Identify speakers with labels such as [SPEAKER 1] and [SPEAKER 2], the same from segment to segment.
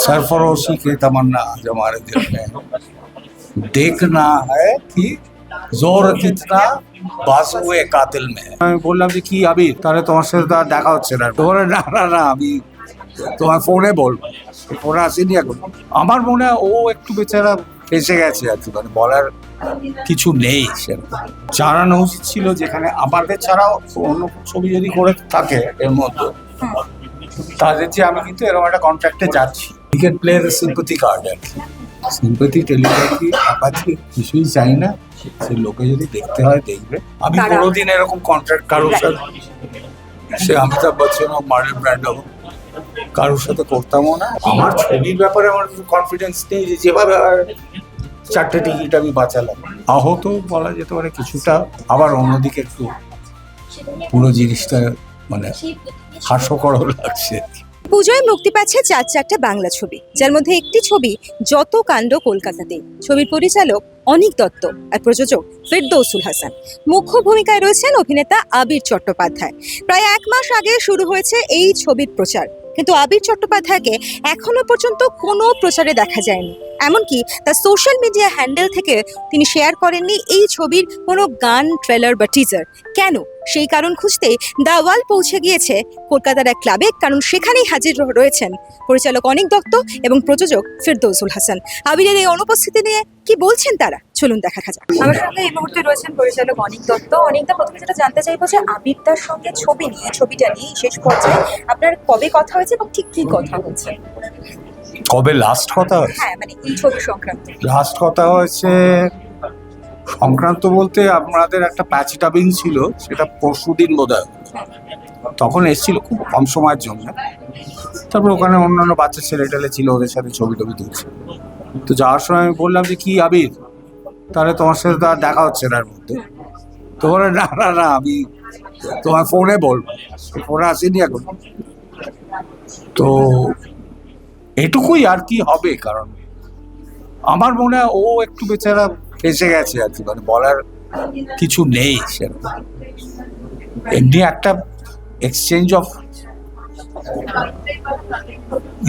[SPEAKER 1] सरफरोशी की तमन्ना आज हमारे दिल में देखना है कि জোর কিতনা বাসুয়ে কাতিল মে আমি বললাম যে কি আবি তাহলে তোমার সাথে তো আর দেখা হচ্ছে না তো বলে, না না না আমি তোমার ফোনে বলবো ফোনে আসেনি এখন আমার মনে হয় ও একটু বেচারা ফেসে গেছে আর কি মানে বলার কিছু নেই সেরকম জানানো উচিত ছিল যেখানে আমাদের ছাড়াও অন্য ছবি যদি করে থাকে এর মধ্যে তাদের যে আমি কিন্তু এরকম একটা কন্ট্রাক্টে যাচ্ছি ক্রিকেট প্লেয়ারের সিম্পতি কার্ড আর কি। সিম্পতি টেলিগ্রাফি আপাতত কিছুই চাই না। সে লোকে যদি দেখতে হয় দেখবে। আমি কোনোদিন এরকম কন্ট্রাক্ট কারোর সাথে সে অমিতাভ বচ্চন হোক মার্লিন ব্র্যান্ড হোক কারোর সাথে করতামও না। আমার ছবির ব্যাপারে আমার কনফিডেন্স নেই যে যেভাবে আর চারটে টিকিট আমি বাঁচালাম। আহত বলা যেতে পারে কিছুটা আবার অন্যদিকে একটু পুরো জিনিসটা মানে হাস্যকর লাগছে আর কি।
[SPEAKER 2] পুজোয় মুক্তি পাচ্ছে চার চারটা বাংলা ছবি, যার মধ্যে একটি ছবি, যত কাণ্ড কলকাতাতে। ছবির পরিচালক অনিক দত্ত আর প্রযোজক ফেরদৌসুল হাসান। মুখ্য ভূমিকায় রয়েছেন অভিনেতা আবির চট্টোপাধ্যায়। প্রায় এক মাস আগে শুরু হয়েছে এই ছবির প্রচার। কিন্তু আবির চট্টোপাধ্যায়কে এখনও পর্যন্ত কোনো প্রচারে দেখা যায়নি। এমনকি তার সোশ্যাল মিডিয়া হ্যান্ডেল থেকে তিনি শেয়ার করেননি এই ছবির কোনো গান ট্রেলার বা টিজার কেন? সেই কারণ খুঁজতেই দাওয়াল পৌঁছে গিয়েছে কলকাতার এক ক্লাবে কারণ সেখানেই হাজির রয়েছেন পরিচালক অনিক দত্ত এবং প্রযোজক ফিরদৌসুল হাসান। আবিরের এই অনুপস্থিতি নিয়ে কি বলছেন তারা? চলুন দেখা যাক। আমার সঙ্গে এই মুহূর্তে রয়েছেন পরিচালক অনিক দত্ত। অনিক দা, প্রথমে যেটা জানতে চাইব যে আবিরদার সঙ্গে ছবি নিয়ে, ছবিটা নিয়ে শেষ পর্যায়ে আপনার কবে কথা হয়েছে এবং ঠিক কি কথা হয়েছে?
[SPEAKER 1] কবে লাস্ট কথা? হয়েছে
[SPEAKER 2] হ্যাঁ মানে এই ছবি সংক্রান্ত।
[SPEAKER 1] লাস্ট কথা হয়েছে সংক্রান্ত বলতে আপনাদের একটা প্যাচ ডাবিং ছিল সেটা পরশু দিন বোধ তখন এসেছিল খুব কম সময়ের জন্য। তারপর ওখানে অন্যান্য বাচ্চা ছেলে টেলে ছিল ওদের সাথে ছবি টবি তুলছে। তো যাওয়ার সময় আমি বললাম যে কি আবির? তাহলে তোমার সাথে তো আর দেখা হচ্ছে না এর মধ্যে। তো বলে না না না আমি তোমার ফোনে বলব। ফোনে আসেনি এখন। তো এটুকুই আর কি হবে কারণ। আমার মনে হয় ও একটু বেচারা ফেসে গেছে আর কি মানে বলার কিছু নেই সেরকম। এমনি একটা এক্সচেঞ্জ অফ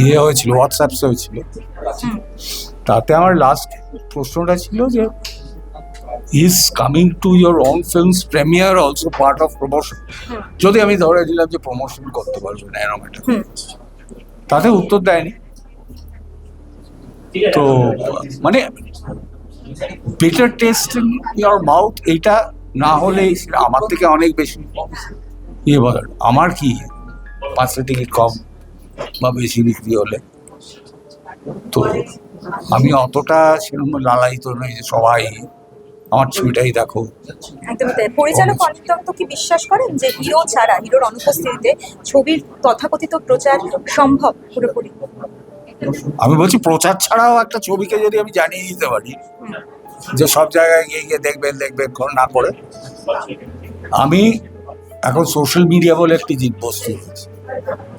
[SPEAKER 1] ইয়ে হয়েছিল হোয়াটসঅ্যাপস হয়েছিল। তাতে আমার লাস্ট প্রশ্নটা ছিল যে is coming to your own films premiere also part of promotion যদি আমি ধরে দিলাম যে প্রমোশন করতে পারবে না এরকম একটা তাতে উত্তর দেয়নি। তো মানে better taste in your mouth এইটা না হলে আমার থেকে অনেক বেশি। ইয়ে বলার আমার কি পাঁচটা টিকিট কম বা বেশি বিক্রি হলে? তো আমি অতটা সেরকম লালায়িত নই যে সবাই আমার ছবিটাই দেখো।
[SPEAKER 2] একদমই তাই। পরিচালক অনিক দত্ত কি বিশ্বাস করেন যে হিরো ছাড়া হিরোর অনুপস্থিতিতে ছবির তথাকথিত প্রচার সম্ভব পুরোপুরি?
[SPEAKER 1] আমি বলছি প্রচার ছাড়াও একটা ছবিকে যদি আমি জানিয়ে দিতে পারি যে সব জায়গায় গিয়ে গিয়ে দেখবেন দেখবেন না করে আমি এখন সোশ্যাল মিডিয়া বলে একটি বস্তু রয়েছে।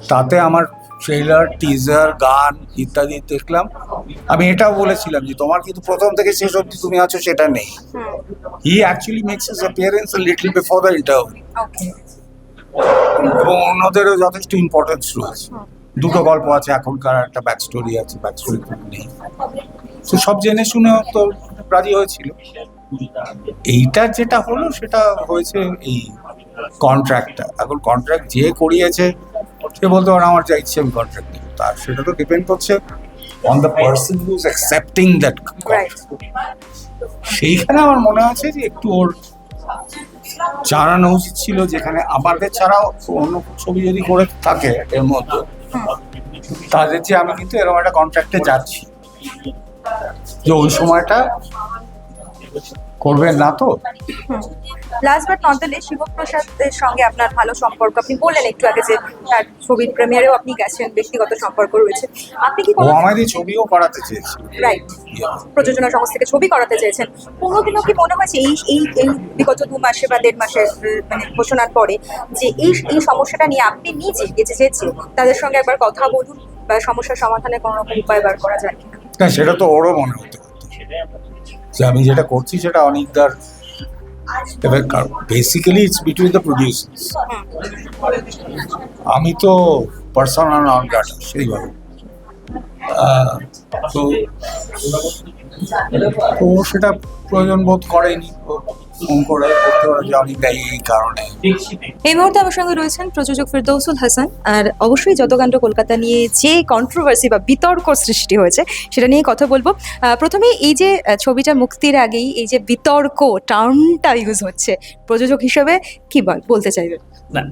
[SPEAKER 1] তাতে আমার ট্রেলার টিজার গান ইত্যাদি দেখলাম। আমি এটাও বলেছিলাম যে তোমার কিন্তু প্রথম থেকে শেষ অবধি তুমি আছো সেটা নেই। He actually makes his appearance little before the
[SPEAKER 2] interview
[SPEAKER 1] এবং অন্যদেরও যথেষ্ট ইম্পর্টেন্স রয়েছে। দুটো গল্প আছে, এখনকার একটা ব্যাক স্টোরি আছে ব্যাক স্টোরি নেই। তো সব জেনে শুনেও তো রাজি হয়েছিল। এইটা যেটা হলো, সেটা হয়েছে এই কন্ট্রাক্টটা এখন কন্ট্রাক্ট যে করিয়েছে, সে বলতে পারে, আমার যা ইচ্ছে, আমি কন্ট্রাক্ট নেব। তার সেটা তো ডিপেন্ড করছে on the person who's accepting
[SPEAKER 2] that
[SPEAKER 1] সেইখানে আমার মনে আছে যে একটু ওর জানানো উচিত ছিল, যেখানে আমাদের ছাড়াও অন্য ছবি যদি করে থাকে, এর মধ্যে তাদের যে আমি কিন্তু এরকম একটা কন্ট্রাক্টে যাচ্ছি। যে ওই সময়টা করবেন না তো?
[SPEAKER 2] লাস্ট বাট নট দ্য শিবপ্রসাদের সঙ্গে আপনার ভালো সম্পর্ক। আপনি বললেন একটু আগে যে তার ছবির প্রিমিয়ারেও আপনি গেছেন ব্যক্তিগত সম্পর্ক রয়েছে। আপনি কি কোনো
[SPEAKER 1] আমাদের ছবিও করাতে চেয়েছিল।
[SPEAKER 2] রাইট প্রযোজনা সংস্থা থেকে ছবি করাতে চেয়েছেন। কোনোদিনও কি মনে হয়েছে এই এই এই বিগত দু মাসে বা দেড় মাসের মানে ঘোষণার পরে যে এই এই সমস্যাটা নিয়ে আপনি নিজে গেছে চেয়েছে তাদের সঙ্গে একবার কথা বলুন বা সমস্যার সমাধানে কোনো রকম উপায় বার করা যায় কিনা?
[SPEAKER 1] সেটা তো ওরও মনে হতে যে আমি যেটা করছি সেটা অনেকদার এবার basically it's between the producers আমি তো পার্সোনাল নন ডাটা সেইভাবে। তো ও সেটা প্রয়োজন বোধ করেনি। ফোন করে করতে পারে যে অনেকটা এই এই কারণে।
[SPEAKER 2] এই মুহূর্তে আমার সঙ্গে রয়েছেন প্রযোজক ফেরদৌসুল হাসান আর অবশ্যই যতকাণ্ড কলকাতা নিয়ে যে কন্ট্রোভার্সি বা বিতর্ক সৃষ্টি হয়েছে সেটা নিয়ে কথা বলব। আহ, প্রথমে এই যে ছবিটা মুক্তির আগেই এই যে বিতর্ক টার্মটা ইউজ হচ্ছে প্রযোজক হিসেবে কি বল বলতে চাইবেন?
[SPEAKER 3] না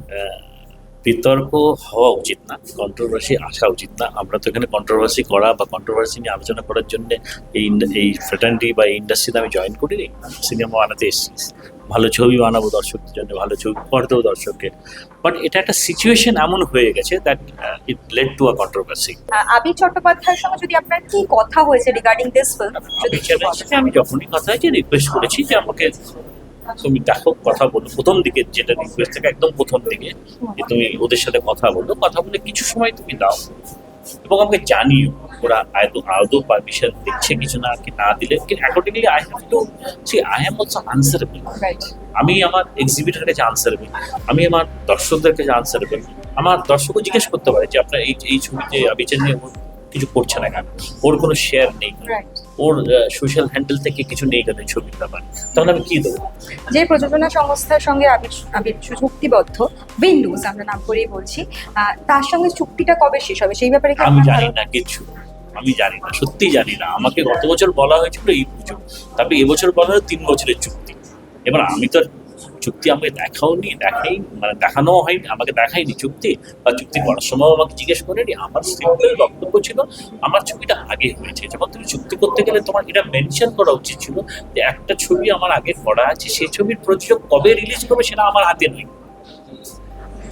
[SPEAKER 3] বিতর্ক হওয়া উচিত না কন্ট্রোভার্সি আসা উচিত না। আমরা তো এখানে কন্ট্রোভার্সি করা বা কন্ট্রোভার্সি নিয়ে আলোচনা করার জন্য এই এই ফ্রেটার্নিটি বা এই ইন্ডাস্ট্রিতে আমি জয়েন করিনি। সিনেমা বানাতে এসেছি। ভালো ছবি বানাবো দর্শকদের জন্য ভালো ছবি উপহার দেবো দর্শককে। বাট এটা একটা সিচুয়েশন এমন হয়ে গেছে that it led to a controversy
[SPEAKER 2] Abir চট্টোপাধ্যায়ের সঙ্গে যদি আপনার কি কথা হয়েছে রিগার্ডিং দিস ফিল্ম
[SPEAKER 3] আমি যখনই কথা হয়েছে রিকোয়েস্ট করেছি যে আমাকে তুমি দেখো কথা বলো প্রথম দিকে যেটা রিকোয়েস্ট থাকে একদম প্রথম দিকে যে তুমি ওদের সাথে কথা বলো। কথা বলে কিছু সময় তুমি দাও। এবং আমাকে জানিও ওরা আদৌ আদৌ পারমিশন দিচ্ছে কিছু না কি না দিলে। Accordingly I have to see I am also
[SPEAKER 2] answerable
[SPEAKER 3] আমি আমার এক্সিবিটার কাছে আনসারেবল আমি আমার দর্শকদের কাছে আনসারেবল আমার দর্শকও জিজ্ঞেস করতে পারে যে আপনার এই এই ছবিতে নিয়ে ও কিছু করছে না কেন? ওর কোনো শেয়ার নেই। ওর সোশ্যাল হ্যান্ডেল থেকে কিছু নেই কেন ছবির ব্যাপার? তাহলে আমি কি দেবো?
[SPEAKER 2] যে প্রযোজনা সংস্থার সঙ্গে আবির চুক্তিবদ্ধ উইন্ডোজ আমরা নাম করেই বলছি তার সঙ্গে চুক্তিটা কবে শেষ হবে? সেই ব্যাপারে কি
[SPEAKER 3] আমি জানি না কিছু। আমি জানি না সত্যি জানি না। আমাকে গত বছর বলা হয়েছিল এই পুজো। তারপরে এবছর বলা হলো তিন বছরের চুক্তি। এবার আমি তো চুক্তি আমাকে দেখাও নি দেখাই মানে দেখানোও হয়নি আমাকে দেখায়নি চুক্তি বা চুক্তি করার সময় আমাকে জিজ্ঞেস করেনি আমার সিম্পল বক্তব্য ছিল আমার ছবিটা আগে হয়েছে যখন তুমি চুক্তি করতে গেলে তোমার এটা মেনশন করা উচিত ছিল যে একটা ছবি আমার আগে করা আছে সেই ছবির প্রযোজক কবে রিলিজ করবে সেটা আমার হাতে নয়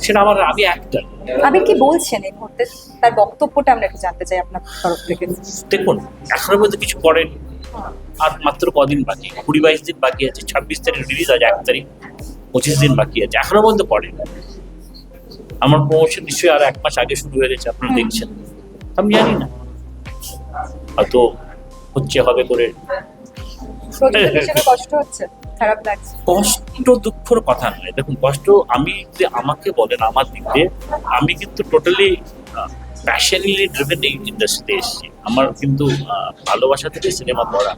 [SPEAKER 3] সেটা আমার আমি একটা
[SPEAKER 2] আবির কি বলছেন এই মুহূর্তে? তার বক্তব্যটা আমরা একটু জানতে চাই আপনার তরফ থেকে।
[SPEAKER 3] দেখুন এখনও পর্যন্ত কিছু করেন আর মাত্র কদিন বাকি কুড়ি বাইশ দিন বাকি আছে ছাব্বিশ তারিখ রিলিজ আছে এক তারিখ। পঁচিশ দিন বাকি আছে এখনও পর্যন্ত করেন আমার প্রমোশন নিশ্চয়ই আর এক মাস আগে শুরু হয়ে গেছে আপনারা দেখছেন। আমি জানি না। হয়তো হচ্ছে হবে করে।
[SPEAKER 2] কষ্ট হচ্ছে খারাপ লাগছে।
[SPEAKER 3] কষ্ট দুঃখর কথা নয়। দেখুন কষ্ট আমি যে আমাকে বলেন আমার দিক দিয়ে আমি কিন্তু টোটালি প্যাশনেটলি ড্রিভেন এই ইন্ডাস্ট্রিতে এসেছি আমার কিন্তু ভালোবাসা থেকে সিনেমা করা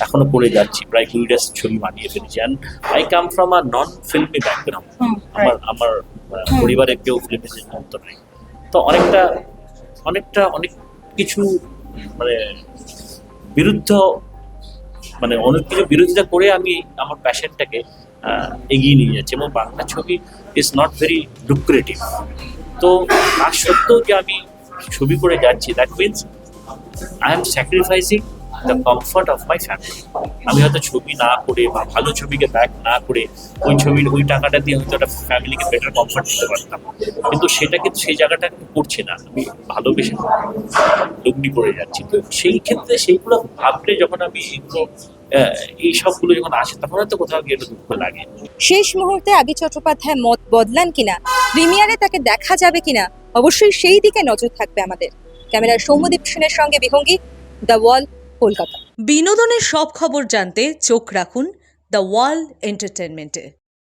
[SPEAKER 3] এখনও করে যাচ্ছি। প্রায় কুড়িটা ছবি বানিয়ে ফেলেছি। And I come from a non filmy
[SPEAKER 2] background
[SPEAKER 3] আমার আমার আহ, পরিবারের কেউ ফিল্মে যুক্ত নেই। তো অনেকটা অনেকটা অনেক কিছু মানে বিরুদ্ধ মানে অনেক কিছু বিরোধিতা করে আমি আমার প্যাশনটাকে এগিয়ে নিয়ে যাচ্ছি। এবং বাংলা ছবি ইজ নট ভেরি লুক্রেটিভ তো তার সত্ত্বেও যে আমি ছবি করে যাচ্ছি that means I am sacrificing the comfort of my family আমি হয়তো ছবি না করে বা ভালো ছবিকে ব্যাক না করে ওই ছবির, ওই টাকাটা দিয়ে হয়তো একটা ফ্যামিলিকে বেটার কমফর্ট দিতে পারতাম। কিন্তু সেটা কিন্তু সেই জায়গাটা আমি করছি না, আমি ভালোবেসে লগ্নি করে যাচ্ছি। তো সেই ক্ষেত্রে সেইগুলো ভাবলে যখন আমি এগুলো এই সবগুলো যখন আসে, তখন হয়তো কোথাও গিয়ে দুঃখ লাগে।
[SPEAKER 2] শেষ মুহূর্তে আবির চট্টোপাধ্যায় মত বদলান কিনা? প্রিমিয়ারে তাকে দেখা যাবে কিনা? অবশ্যই সেই দিকে নজর থাকবে আমাদের। ক্যামেরার সৌম্যদীপ সেনের সঙ্গে বিহঙ্গী, দ্য ওয়াল, কলকাতা।
[SPEAKER 4] বিনোদনের সব খবর জানতে চোখ রাখুন দ্য ওয়াল এন্টারটেনমেন্টে